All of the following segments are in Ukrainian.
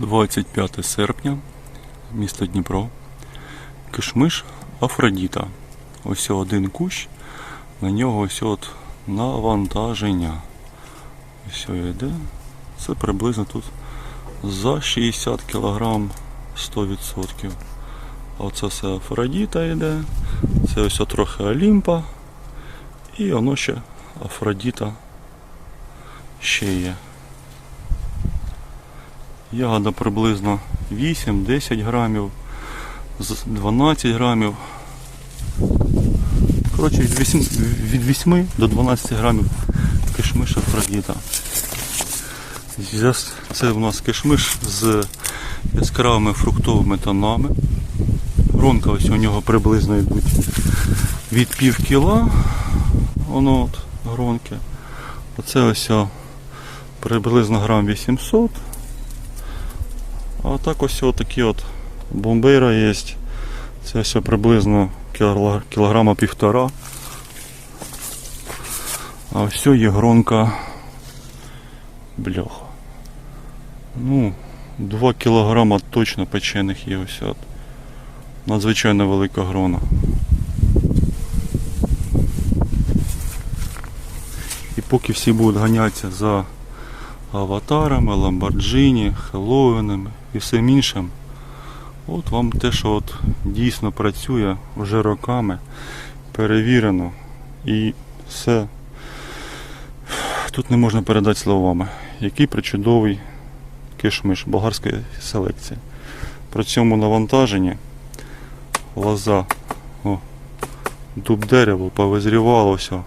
25 серпня, місто Дніпро. Кишмиш Афродіта. Ось один кущ, на нього ось от навантаження. Ось йде. Це приблизно тут за 60 кг 100%. А оце все Афродіта йде. Це ось трохи Олімпа. І воно ще Афродіта ще є. Ягода приблизно 8-10 грамів, 12 грамів. Коротше, від 8, від 8 до 12 грамів кишмиш Афродіта. Зараз Це у нас кишмиш з яскравими фруктовими тонами. Гронка ось у нього приблизно йдуть від пів кіла. Воно от гронки. Оце ось приблизно грам 800. А так ось такі от бомбейра є. Це ось приблизно кілограма півтора. А ось є гронка бляха. Ну, 2 кілограма точно печених є ось от. Надзвичайно велика грона. І поки всі будуть ганятися за аватарами, ламборджині, хеллоуінами і всім іншим, от вам те, що от дійсно працює вже роками, перевірено і все тут не можна передати словами. Який причудовий кишмиш болгарської селекції. При цьому навантаженні лоза, о, дуб дерево повизрівалося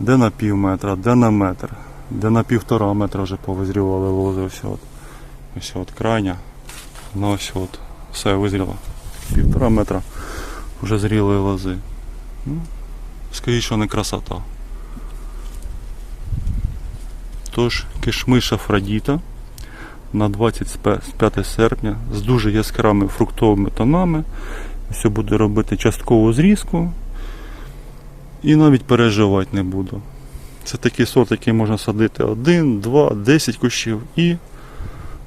де на пів метра, де на метр, де на півтора метра вже повизрівали лози. От, ось от крайня, ну ось от, все визріло. Півтора метра вже зрілої лози. Ну, скажіть, не красота. Тож, кишмиш Афродіта на 25 серпня з дуже яскравими фруктовими тонами. Все буде робити часткову зрізку і навіть переживати не буду. Це такий сорт, який можна садити 1, 2, 10 кущів і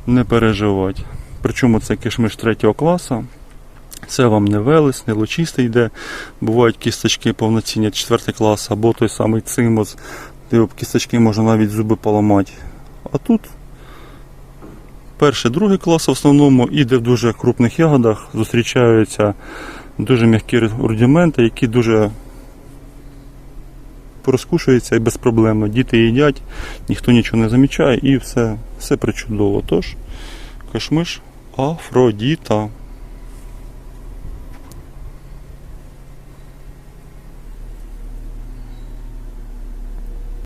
не переживати. Причому це кишмиш третього класу. Це вам не велес, не лучистий йде. Бувають кісточки повноцінні 4 клас або той самий цимос, де об кісточки можна навіть зуби поламати. А тут перший, другий клас в основному і де в дуже крупних ягодах зустрічаються дуже м'які рудименти, які дуже розкушуються і безпроблемно. Діти їдять, ніхто нічого не замічає і все, все причудово. Тож, кашмиш Афродіта.